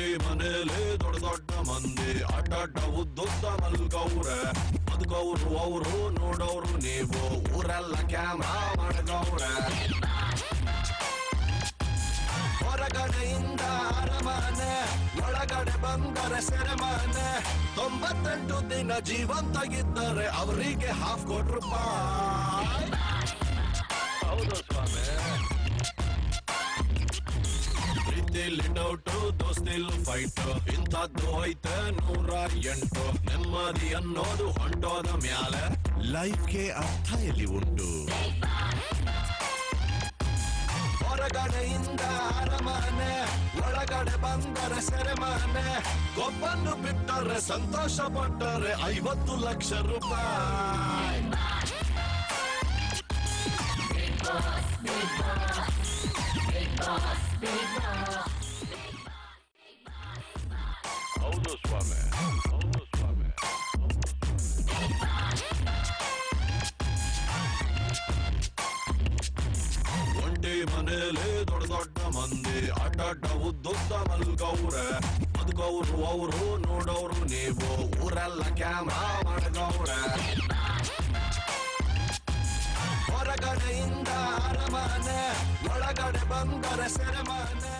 ಮನೇಲಿ ದೊಡ್ಡ ದೊಡ್ಡ ಮಂದಿ. ಅಡ್ಡ ಉದ್ದುದ್ದ ಮಲ್ಗವ್ರೆ. ಬದುಕವ್ರು ಅವರು ನೋಡೋರು ನೀವು. ಊರೆಲ್ಲ ಕ್ಯಾಮ್ರಾ ಮಾಡ್ಗವ್ರೆ. ಹೊರಗಡೆಯಿಂದ ಅರಮನೆ, ಒಳಗಡೆ ಬಂದರೆ ಸೆರೆಮನೆ. ತೊಂಬತ್ತೆಂಟು ದಿನ ಜೀವಂತಾಗಿದ್ದರೆ ಅವರಿಗೆ ಹಾಫ್ ಕೋಟಿ ಪ್ರೀತಿಲಿ ಡೌಟ್ ದೋಸ್ತಿಲ್ ಫೈಟ್ ಇಂಥದ್ದು ಐತೆ ನೂರ ಎಂಟು. ನೆಮ್ಮದಿ ಅನ್ನೋದು ಹೊಂಟೋದ ಮ್ಯಾಲೆ. ಲೈಫ್ಗೆ ಅರ್ಥ ಎಲ್ಲಿ ಉಂಟು? ಹೊರಗಡೆಯಿಂದ ಅರಮನೆ ಒಳಗಡೆ ಬಂದರೆ ಸೆರೆಮನೆ. ಕೊಬ್ಬನ್ನು ಬಿಟ್ಟರೆ ಸಂತೋಷ ಪಟ್ಟರೆ ಐವತ್ತು ಲಕ್ಷ ರೂಪಾಯಿ. Big Boss, Big Boss, Big ಒಂಟಿ ಮನೇಲಿ ದೊಡ್ಡ ದೊಡ್ಡ ಮಂದಿ ಅಡ್ಡಡ್ಡ ಉದ್ದುದ್ದ ಮಲ್ಗವ್ರೆ ಬದುಕವ್ರು ಅವರು ನೋಡೋರು ನೀವು. ಊರೆಲ್ಲ ಕ್ಯಾಮ್ರಾ ಮಾಡಗವ್ರೆ ಹೊರಗಡೆಯಿಂದ ಅರಮನೆ, ಒಳಗಡೆ ಬಂದರೆ ಸೆರೆಮನೆ.